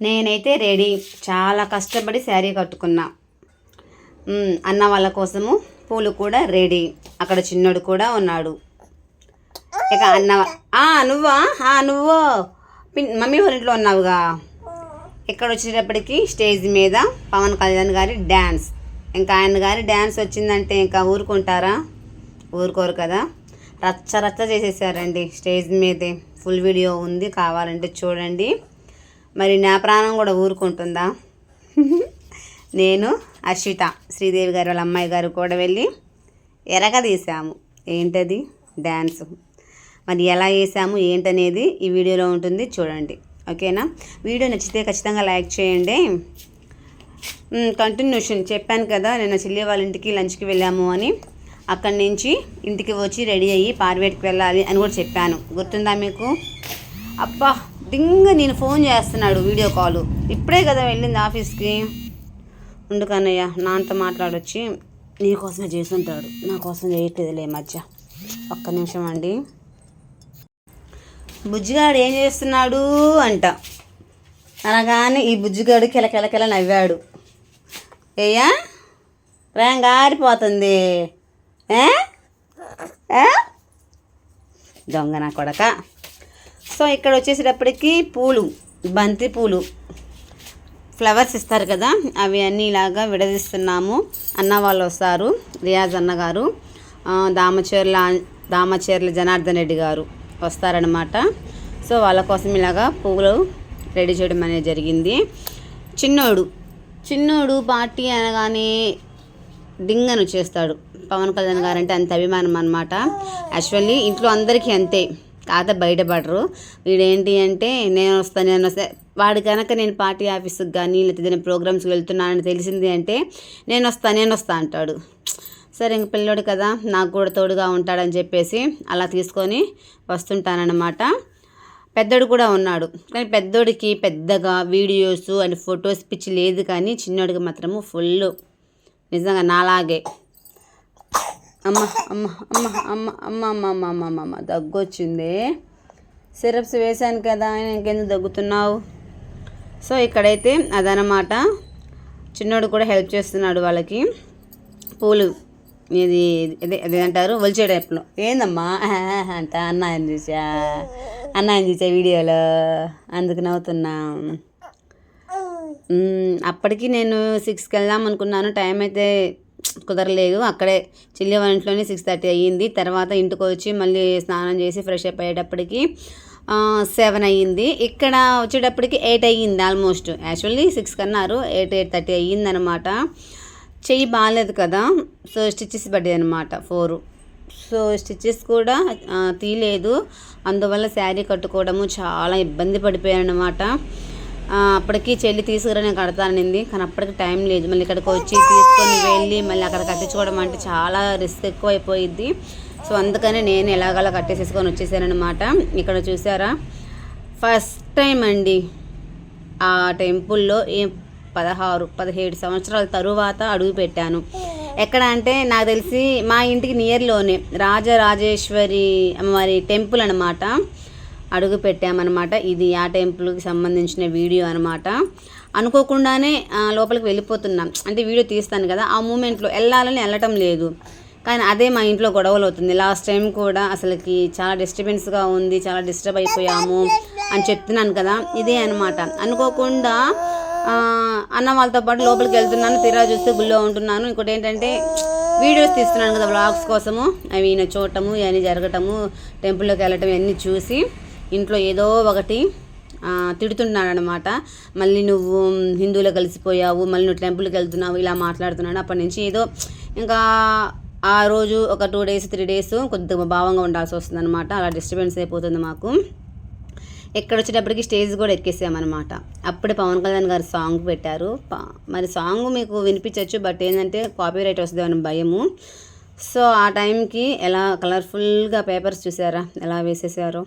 నేనైతే రెడీ. చాలా కష్టపడి శారీ కట్టుకున్నా. అన్న వాళ్ళ కోసము పూలు కూడా రెడీ. అక్కడ చిన్నోడు కూడా ఉన్నాడు. ఇక అన్న ఆ, నువ్వా? ఆ, నువ్వు. మమ్మీ వాళ్ళ ఇంట్లో ఉన్నావుగా. ఇక్కడ వచ్చేటప్పటికి స్టేజ్ మీద పవన్ కళ్యాణ్ గారి డ్యాన్స్ ఇంకా ఆయన గారి డ్యాన్స్ వచ్చిందంటే ఇంకా ఊరుకుంటారా? ఊరుకోరు కదా. రచ్చ రచ్చ చేసేసారండి స్టేజ్ మీదే. ఫుల్ వీడియో ఉంది కావాలంటే చూడండి. మరి నా ప్రాణం కూడా ఊరుకుంటుందా? నేను అర్షిత శ్రీదేవి గారు వాళ్ళ అమ్మాయి గారు కూడా వెళ్ళి ఎరగ తీసాము. ఏంటది? డ్యాన్స్. మరి ఎలా వేసాము? ఏంటనేది ఈ వీడియోలో ఉంటుంది. చూడండి. ఓకేనా? వీడియో నచ్చితే ఖచ్చితంగా లైక్ చేయండి. కంటిన్యూషన్. చెప్పాను కదా నిన్న చెల్లి వాళ్ళ ఇంటికి లంచ్కి వెళ్ళాము అని. అక్కడి నుంచి ఇంటికి వచ్చి రెడీ అయ్యి పార్వేట్కి వెళ్ళాలి అని కూడా చెప్పాను. గుర్తుందా మీకు? అబ్బా! డింగ నేను ఫోన్ చేస్తున్నాడు వీడియో కాల్. ఇప్పుడే కదా వెళ్ళింది ఆఫీస్కి. ఉండు కన్నయ్య నాన్నతో మాట్లాడొచ్చి నీ కోసమే చేస్తుంటాడు. నా కోసం చేయట్లేదులే ఈ మధ్య. ఒక్క నిమిషం అండి. బుజ్జిగాడు ఏం చేస్తున్నాడు అంట. అనగానే ఈ బుజ్జిగాడు కిలకిలకిల నవ్వాడు. ఏయా రేం గారిపోతుంది ఏ? ఏ? దొంగ నా కొడక. సో ఇక్కడ వచ్చేసేటప్పటికి పూలు బంతి పూలు. ఫ్లవర్స్ ఇస్తారు కదా అవి అన్నీ ఇలాగా విడదీస్తున్నాము. అన్న వాళ్ళు వస్తారు రియాజ్ అన్నగారు దామచేర్ల దామచేర్ల జనార్దన్ రెడ్డి గారు వస్తారనమాట సో వాళ్ళ కోసం ఇలాగా పువ్వులు రెడీ చేయడం అనేది జరిగింది. చిన్నోడు చిన్నోడు పార్టీ అనగానే డింగను చేస్తాడు. పవన్ కళ్యాణ్ గారు అంటే అంత అభిమానం అనమాట యాక్చువల్లీ ఇంట్లో అందరికీ అంతే. తాత బయటపడరు. వీడేంటి అంటే నేను వస్తాను నేను వస్తే వాడు కనుక నేను పార్టీ ఆఫీస్కి కానీ లేకపోతే ఏదైనా ప్రోగ్రామ్స్కి వెళ్తున్నానని తెలిసింది అంటే నేను వస్తా నేను వస్తా అంటాడు. సరే ఇంక పిల్లోడు కదా నాకు కూడా తోడుగా ఉంటాడని చెప్పేసి అలా తీసుకొని వస్తుంటానన్నమాట. పెద్దోడు కూడా ఉన్నాడు. కానీ పెద్దోడికి పెద్దగా వీడియోస్ అండ్ ఫొటోస్ పిచ్చి లేదు కానీ చిన్నోడికి మాత్రము ఫుల్ నిజంగా నాలాగే. అమ్మ అమ్మ అమ్మ అమ్మ అమ్మ అమ్మ అమ్మ అమ్మ అమ్మ అమ్మ. సిరప్స్ వేశాను కదా ఇంకెందుకు దగ్గుతున్నావు? సో ఇక్కడైతే అదనమాట. చిన్నోడు కూడా హెల్ప్ చేస్తున్నాడు వాళ్ళకి. పూలు ఇది అదే అదే అంటారు ఒలిచే టైప్లో ఏందమ్మా? అంట అన్నాయని చూసా అన్నాయని చూసా వీడియోలో? అందుకు నవ్వుతున్నా. అప్పటికి నేను సిక్స్కి వెళ్దాం అనుకున్నాను. టైం అయితే కుదరలేదు. అక్కడే చిల్లి వాళ్ళ ఇంట్లోనే సిక్స్ థర్టీ అయ్యింది. తర్వాత ఇంటికి వచ్చి మళ్ళీ స్నానం చేసి ఫ్రెష్ అప్ అయ్యేటప్పటికి సెవెన్ అయ్యింది. ఇక్కడ వచ్చేటప్పటికి ఎయిట్ అయ్యింది ఆల్మోస్ట్ యాక్చువల్లీ సిక్స్ కన్నారు ఎయిట్ ఎయిట్ థర్టీ అయ్యింది అనమాట చెయ్యి బాగాలేదు కదా సో స్టిచ్చెస్ పడ్డాయి అనమాట ఫోర్ సో స్టిచ్చెస్ కూడా తీయలేదు. అందువల్ల శారీ కట్టుకోవడము చాలా ఇబ్బంది పడిపోయాను అనమాట అప్పటికి చెల్లి తీసుకురా నేను కడతాననింది కానీ అప్పటికి టైం లేదు. మళ్ళీ ఇక్కడికి వచ్చి తీసుకొని వెళ్ళి మళ్ళీ అక్కడ కట్టించుకోవడం అంటే చాలా రిస్క్ ఎక్కువ అయిపోయింది సో అందుకనే నేను ఎలాగలా కట్టేసేసుకొని వచ్చేసానమాట ఇక్కడ చూసారా? ఫస్ట్ టైం అండి ఆ టెంపుల్లో ఏ పదహారు పదిహేడు సంవత్సరాల తరువాత అడుగు పెట్టాను. ఎక్కడ అంటే నాకు తెలిసి మా ఇంటికి నియర్లోనే రాజరాజేశ్వరి అమ్మవారి టెంపుల్ అనమాట అడుగు పెట్టామన్నమాట ఇది ఆ టెంపుల్కి సంబంధించిన వీడియో అనమాట అనుకోకుండానే లోపలికి వెళ్ళిపోతున్నాం. అంటే వీడియో తీస్తాను కదా ఆ మూమెంట్లో వెళ్ళాలని వెళ్ళటం లేదు. కానీ అదే మా ఇంట్లో గొడవలు అవుతుంది. లాస్ట్ టైం కూడా అసలుకి చాలా డిస్టర్బెన్స్గా ఉంది చాలా డిస్టర్బ్ అయిపోయాము అని చెప్తున్నాను కదా ఇదే అనమాట అనుకోకుండా అన్న వాళ్ళతో పాటు లోపలికి వెళ్తున్నాను తీరా చూస్తే గుళ్ళో ఉంటున్నాను. ఇంకోటి ఏంటంటే వీడియోస్ తీస్తున్నాను కదా వ్లాగ్స్ కోసము అవి ఈయన చూడటము ఇవన్నీ జరగటము టెంపుల్లోకి వెళ్ళటం ఇవన్నీ చూసి ఇంట్లో ఏదో ఒకటి తిడుతున్నాడనమాట అనమాట మళ్ళీ నువ్వు హిందువులో కలిసిపోయావు మళ్ళీ నువ్వు టెంపుల్కి వెళ్తున్నావు ఇలా మాట్లాడుతున్నాడు. అప్పటి నుంచి ఏదో ఇంకా ఆ రోజు ఒక టూ డేస్ త్రీ డేస్ కొద్దిగా భావంగా ఉండాల్సి వస్తుంది అనమాట అలా డిస్టర్బెన్స్ అయిపోతుంది మాకు. ఎక్కడ వచ్చేటప్పటికి స్టేజ్ కూడా ఎక్కేసామన్నమాట. అప్పుడే పవన్ కళ్యాణ్ గారు సాంగ్ పెట్టారు. మరి సాంగ్ మీకు వినిపించవచ్చు బట్ ఏంటంటే కాపీ రైట్ వస్తుంది అని భయము. సో ఆ టైంకి ఎలా కలర్ఫుల్గా పేపర్స్ చూసారా? ఎలా వేసేసారో?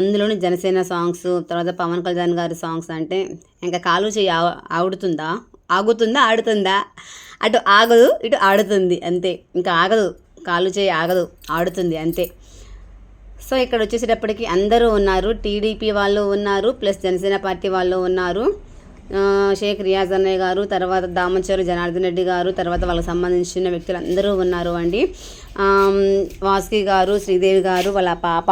అందులోని జనసేన సాంగ్స్ తర్వాత పవన్ కళ్యాణ్ గారి సాంగ్స్ అంటే ఇంకా కాలు చేయి ఆడుతుందా ఆగుతుందా ఆగుతుందా? ఆడుతుందా? అటు ఆగదు ఇటు ఆడుతుంది అంతే. ఇంకా ఆగదు కాలు చేయి ఆగదు ఆడుతుంది అంతే. సో ఇక్కడ వచ్చేసేటప్పటికి అందరూ ఉన్నారు టీడీపీ వాళ్ళు ఉన్నారు ప్లస్ జనసేన పార్టీ వాళ్ళు ఉన్నారు. షేక్ రియాజ్ అన్నయ్య గారు తర్వాత దామచర్ జనార్దన్ రెడ్డి గారు తర్వాత వాళ్ళకి సంబంధించిన వ్యక్తులు అందరూ ఉన్నారు అండి. వాస్కి వాసుకి గారు శ్రీదేవి గారు వాళ్ళ పాప.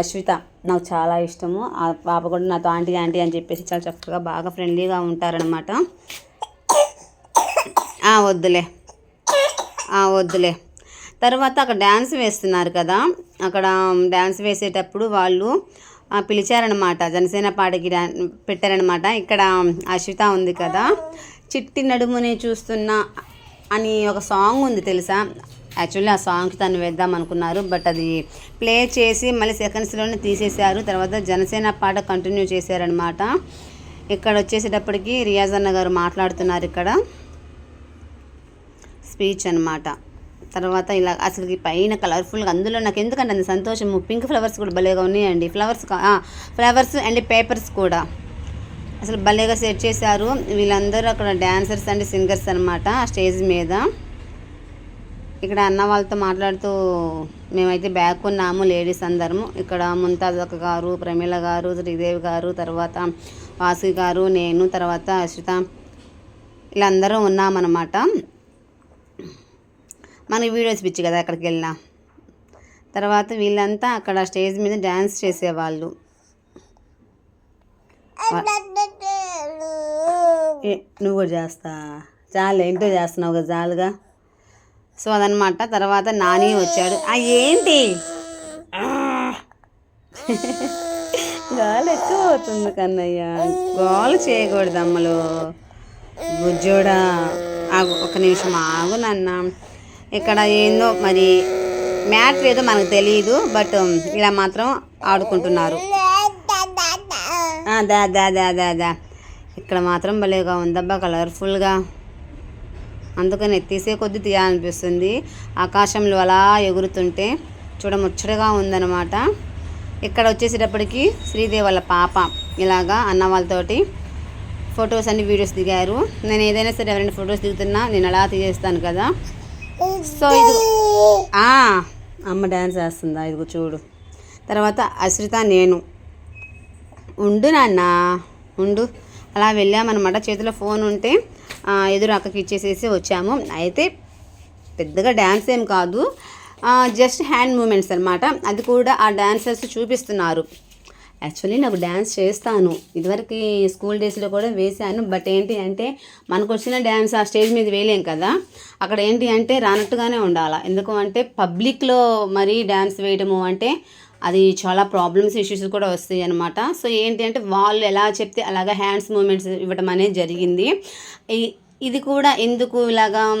అశ్విత నాకు చాలా ఇష్టము. ఆ పాప కూడా నాతో ఆంటీ ఆంటీ అని చెప్పేసి చాలా చక్కగా బాగా ఫ్రెండ్లీగా ఉంటారనమాట వద్దులే. వద్దులే. తర్వాత అక్కడ డ్యాన్స్ వేస్తున్నారు కదా. అక్కడ డ్యాన్స్ వేసేటప్పుడు వాళ్ళు పిలిచారనమాట జనసేన పాటకి డా పెట్టారనమాట ఇక్కడ అశ్విత ఉంది కదా. చిట్టి నడుముని చూస్తున్న అని ఒక సాంగ్ ఉంది తెలుసా? యాక్చువల్లీ ఆ సాంగ్కి తను వేద్దాం అనుకున్నారు బట్ అది ప్లే చేసి మళ్ళీ సెకండ్స్లోనే తీసేశారు. తర్వాత జనసేన పాట కంటిన్యూ చేశారనమాట ఇక్కడ వచ్చేసేటప్పటికి రియాజ్ అన్న గారు మాట్లాడుతున్నారు ఇక్కడ. స్పీచ్ అనమాట తర్వాత ఇలా అసలు పైన కలర్ఫుల్గా అందులో నాకు ఎందుకంటే అంత సంతోషము పింక్ ఫ్లవర్స్ కూడా భలేగా ఉన్నాయండి. ఫ్లవర్స్ ఫ్లవర్స్ అండ్ పేపర్స్ కూడా. అసలు భలేగా సెట్ చేశారు. వీళ్ళందరూ అక్కడ డ్యాన్సర్స్ అండ్ సింగర్స్ అనమాట స్టేజ్ మీద. ఇక్కడ అన్న వాళ్ళతో మాట్లాడుతూ మేమైతే బ్యాక్ ఉన్నాము లేడీస్ అందరము. ఇక్కడ ముంతాజ్ అక్క గారు ప్రమీల గారు శ్రీదేవి గారు తర్వాత వాసు గారు నేను తర్వాత అశ్విత. వీళ్ళందరూ ఉన్నామన్నమాట. మనకి వీడియోస్ పిచ్చి కదా అక్కడికి వెళ్ళినా. తర్వాత వీళ్ళంతా అక్కడ స్టేజ్ మీద డ్యాన్స్ చేసేవాళ్ళు. నువ్వు కూడా చేస్తా. చాలు ఏంటో చేస్తున్నావు కదా చాలుగా. సో అదనమాట. తర్వాత నాని వచ్చాడు. ఆ ఏంటి? గాలి ఎక్కువ అవుతుంది కన్నయ్య. గోలు చేయకూడదు అమ్మలు. బుజ్జోడా ఆగు ఒక నిమిషం ఆగు నాన్న. ఇక్కడ ఏందో మరి మ్యాటర్ ఏదో మనకు తెలియదు బట్ ఇలా మాత్రం ఆడుకుంటున్నారు. దా దా దా దా దా. ఇక్కడ మాత్రం భలేగా ఉందబ్బా కలర్ఫుల్గా అందుకని ఎత్తేసే కొద్ది తీయాలనిపిస్తుంది ఆకాశంలో అలా ఎగురుతుంటే చూడ ముచ్చటగా ఉందన్నమాట. ఇక్కడ వచ్చేసేటప్పటికి శ్రీదేవి వాళ్ళ పాప ఇలాగా అన్న వాళ్ళతోటి ఫొటోస్ అన్ని వీడియోస్ దిగారు. నేను ఏదైనా సరే ఎవరైనా ఫొటోస్ దిగుతున్నా నేను అలా తీసేస్తాను కదా. సో ఇది అమ్మ డ్యాన్స్ వేస్తుందా? ఇదిగో చూడు. తర్వాత అశ్రిత నేను. ఉండు నాన్న ఉండు. అలా వెళ్ళామన్నమాట. చేతిలో ఫోన్ ఉంటే ఎదురు అక్కకి ఇచ్చేసేసి వచ్చాము. అయితే పెద్దగా డ్యాన్స్ ఏం కాదు. జస్ట్ హ్యాండ్ మూమెంట్స్ అనమాట అది కూడా ఆ డ్యాన్సర్స్ చూపిస్తున్నారు. యాక్చువల్లీ నాకు డ్యాన్స్ చేస్తాను. ఇదివరకు స్కూల్ డేస్లో కూడా వేశాను. బట్ ఏంటి అంటే మనకు వచ్చిన డ్యాన్స్ ఆ స్టేజ్ మీద వేయలేం కదా. అక్కడ ఏంటి అంటే రానట్టుగానే ఉండాలి. ఎందుకు అంటే పబ్లిక్లో మరీ డ్యాన్స్ వేయడము అంటే అది చాలా ప్రాబ్లమ్స్ ఇష్యూస్ కూడా వస్తాయి అనమాట సో ఏంటి అంటే వాళ్ళు ఎలా చెప్తే అలాగా హ్యాండ్స్ మూమెంట్స్ ఇవ్వడం అనేది జరిగింది. ఈ- ఇది కూడా ఎందుకు ఇలాగా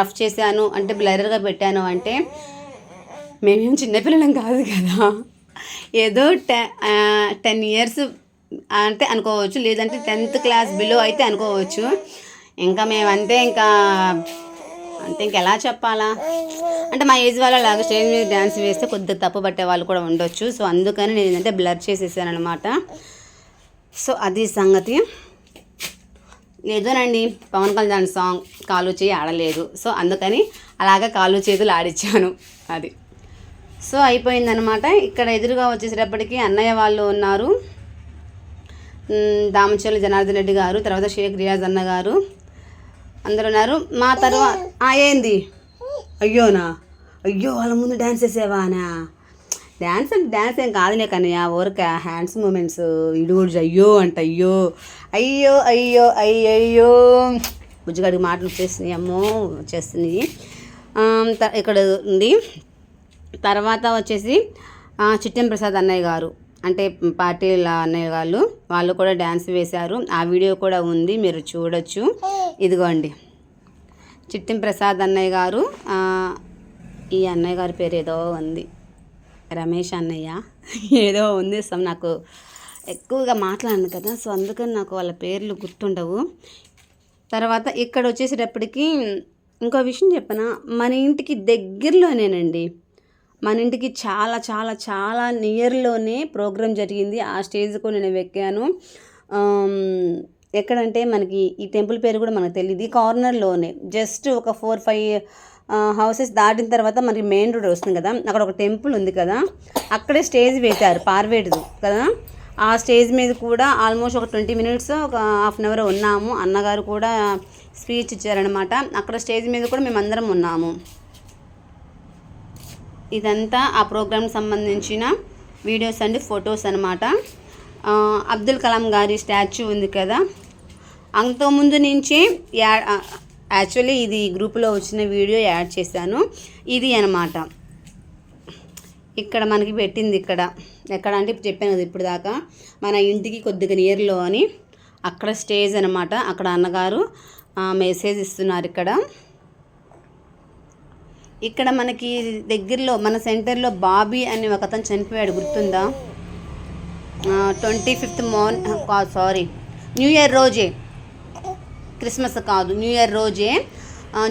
రఫ్ చేశాను అంటే బ్లర్గా పెట్టాను అంటే మేమేం చిన్నపిల్లలం కాదు కదా. ఏదో టె టెన్ ఇయర్స్ అంటే అనుకోవచ్చు లేదంటే టెన్త్ క్లాస్ బిలో అయితే అనుకోవచ్చు. ఇంకా మేమంతే ఇంకా అంటే ఇంకెలా చెప్పాలా? అంటే మా ఏజ్ వాళ్ళ లాగా స్టేజ్ మీద డ్యాన్స్ వేస్తే కొద్దిగా తప్పు పట్టే వాళ్ళు కూడా ఉండొచ్చు. సో అందుకని నేను ఏంటంటే బ్లర్ చేసేసాను అనమాట సో అది సంగతి. లేదోనండి పవన్ కళ్యాణ్ సాంగ్ కాలు చేయి ఆడలేదు. సో అందుకని అలాగా కాలు చేతులు ఆడిచ్చాను అది. సో అయిపోయిందనమాట ఇక్కడ ఎదురుగా వచ్చేసేటప్పటికి అన్నయ్య వాళ్ళు ఉన్నారు. మ్, దామచర్ల జనార్దన్ రెడ్డి గారు తర్వాత షేక్ రియాజ్ అన్న గారు. అందరు ఉన్నారు మా తర్వాత ఏంది? అయ్యోనా? అయ్యో వాళ్ళ ముందు డ్యాన్స్ వేసేవానా డ్యాన్స్ అంటే డ్యాన్స్ ఏం కాదులే ఆ ఊరిక హ్యాండ్స్ మూమెంట్స్ ఇడుగుడు అయ్యో అంట అయ్యో. అయ్యో అయ్యో అయ్యయ్యో. బుజ్జిగాడికి మాటలు వచ్చేస్తున్నాయి అమ్మో వచ్చేస్తున్నాయి ఇక్కడ ఉంది. తర్వాత వచ్చేసి చిట్టెం ప్రసాద్ అన్నయ్య గారు. అంటే పార్టీల అన్నయ్య వాళ్ళు వాళ్ళు కూడా డ్యాన్స్ వేశారు. ఆ వీడియో కూడా ఉంది మీరు చూడొచ్చు. ఇదిగోండి. చిట్టిం ప్రసాద్ అన్నయ్య గారు ఈ అన్నయ్య గారి పేరు ఏదో ఉంది. రమేష్ అన్నయ్య. ఏదో ఉంది సో నాకు ఎక్కువగా మాట్లాడను కదా సో అందుకని నాకు వాళ్ళ పేర్లు గుర్తుండవు. తర్వాత ఇక్కడ వచ్చేసేటప్పటికి ఇంకో విషయం చెప్పనా మన ఇంటికి దగ్గరలోనేనండి. మన ఇంటికి చాలా చాలా చాలా నియర్లోనే ప్రోగ్రామ్ జరిగింది. ఆ స్టేజ్కు నేను ఎక్కాను ఎక్కడంటే మనకి ఈ టెంపుల్ పేరు కూడా మనకు తెలియదు ఈ కార్నర్లోనే. జస్ట్ ఒక ఫోర్ ఫైవ్ హౌసెస్ దాటిన తర్వాత మనకి మెయిన్ రోడ్ వస్తుంది కదా. అక్కడ ఒక టెంపుల్ ఉంది కదా. అక్కడే స్టేజ్ పెట్టారు పార్వేటిది కదా. ఆ స్టేజ్ మీద కూడా ఆల్మోస్ట్ ఒక ట్వంటీ మినిట్స్ ఒక హాఫ్ అన్ అవర్ ఉన్నాము. అన్నగారు కూడా స్పీచ్ ఇచ్చారనమాట అక్కడ స్టేజ్ మీద కూడా మేమందరం ఉన్నాము. ఇదంతా ఆ ప్రోగ్రామ్ సంబంధించిన వీడియోస్ అండ్ ఫొటోస్ అనమాట అబ్దుల్ కలాం గారి స్టాచ్యూ ఉంది కదా. అంతకుముందు నుంచి యా యాక్చువల్లీ ఇది గ్రూప్లో వచ్చిన వీడియో యాడ్ చేశాను. ఇది అనమాట ఇక్కడ మనకి పెట్టింది ఇక్కడ. ఎక్కడ అంటే ఇప్పుడు చెప్పాను కదా ఇప్పుడు దాకా. మన ఇంటికి కొద్దిగా నియర్లో అని. అక్కడ స్టేజ్ అనమాట అక్కడ అన్నగారు మెసేజ్ ఇస్తున్నారు ఇక్కడ. ఇక్కడ మనకి దగ్గరలో మన సెంటర్లో బాబీ అని ఒక అతను చనిపోయాడు గుర్తుందా? Twenty fifth morning sorry new year రోజే. క్రిస్మస్ కాదు న్యూ ఇయర్ రోజే.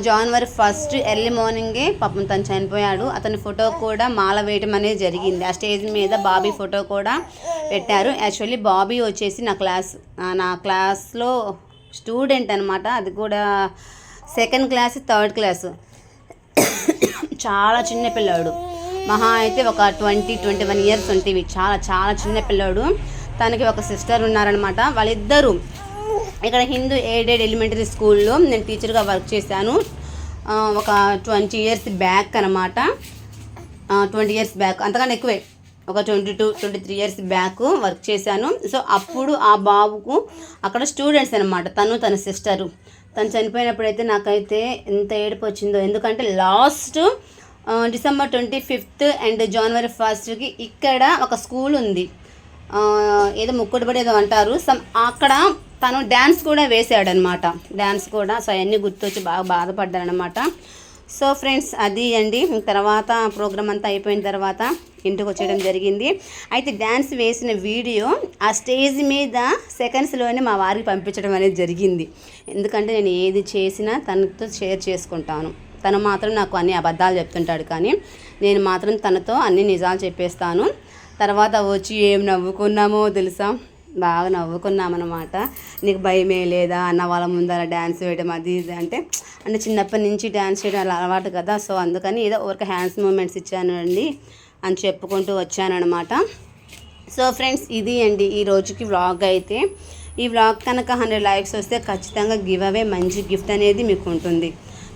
జనవరి ఫస్ట్ ఎర్లీ మార్నింగే పాపం తను చనిపోయాడు. అతని ఫోటో కూడా మాల వేయటం అనేది జరిగింది. ఆ స్టేజ్ మీద బాబీ ఫోటో కూడా పెట్టారు. యాక్చువల్లీ బాబీ వచ్చేసి నా క్లాస్ నా క్లాస్లో స్టూడెంట్ అనమాట అది కూడా సెకండ్ క్లాస్ థర్డ్ క్లాస్. చాలా చిన్న పిల్లాడు. మహా అయితే ఒక ట్వంటీ ట్వంటీ వన్ ఇయర్స్ ఉంటాయి చాలా చాలా చిన్న పిల్లాడు. తనకి ఒక సిస్టర్ ఉన్నారనమాట వాళ్ళిద్దరూ ఇక్కడ హిందూ ఎయిడెడ్ ఎలిమెంటరీ స్కూల్లో నేను టీచర్గా వర్క్ చేశాను. ఒక ట్వంటీ ఇయర్స్ బ్యాక్ అనమాట ట్వంటీ ఇయర్స్ బ్యాక్ అంతకన్నా ఎక్కువే. ఒక twenty two twenty three years back work చేశాను. సో అప్పుడు ఆ బాబుకు అక్కడ స్టూడెంట్స్ అనమాట తను తన సిస్టరు తను చనిపోయినప్పుడైతే నాకైతే ఎంత ఏడుపు వచ్చిందో. ఎందుకంటే last December twenty fifth and January ఫస్ట్కి ఇక్కడ ఒక స్కూల్ ఉంది. ఏదో ముక్కుడుబడి ఏదో అంటారు. సమ్ అక్కడ తను డ్యాన్స్ కూడా వేసాడనమాట. డ్యాన్స్ కూడా సో అవన్నీ గుర్తొచ్చి బాగా బాధపడ్డాడనమాట సో ఫ్రెండ్స్ అది అండి. తర్వాత ప్రోగ్రామ్ అంతా అయిపోయిన తర్వాత ఇంటికి వచ్చేయడం జరిగింది. అయితే డ్యాన్స్ వేసిన వీడియో ఆ స్టేజ్ మీద సెకండ్స్లోనే మా వారికి పంపించడం అనేది జరిగింది. ఎందుకంటే నేను ఏది చేసినా తనతో షేర్ చేసుకుంటాను. తను మాత్రం నాకు అన్ని అబద్ధాలు చెప్తుంటాడు కానీ నేను మాత్రం తనతో అన్ని నిజాలు చెప్పేస్తాను. తర్వాత వచ్చి ఏం నవ్వుకున్నామో తెలుసా? బాగా నవ్వుకున్నామన్నమాట. నీకు భయమే లేదా అన్న వాళ్ళ ముందర డ్యాన్స్ వేయడం అది ఇది అంటే అంటే చిన్నప్పటి నుంచి డ్యాన్స్ చేయడం అలా అలవాటు కదా సో అందుకని ఏదో ఒక హ్యాండ్స్ మూమెంట్స్ ఇచ్చాను అండి అని చెప్పుకుంటూ వచ్చానమాట సో ఫ్రెండ్స్ ఇది అండి ఈ రోజుకి వ్లాగ్ అయితే. ఈ వ్లాగ్ కనుక హండ్రెడ్ లైక్స్ వస్తే ఖచ్చితంగా గివ్ అవే మంచి గిఫ్ట్ అనేది మీకు ఉంటుంది.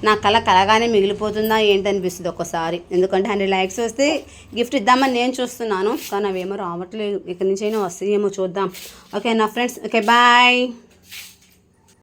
నా కళ కలగానే మిగిలిపోతుందా ఏంటనిపిస్తుంది ఒక్కసారి. ఎందుకంటే హండ్రెడ్ లైక్స్ వస్తే గిఫ్ట్ ఇద్దామని నేను చూస్తున్నాను. కానీ అవేమో రావట్లేదు. ఇక్కడి నుంచి అయినా వస్తాయేమో చూద్దాం. ఓకే నా ఫ్రెండ్స్ ఓకే బాయ్.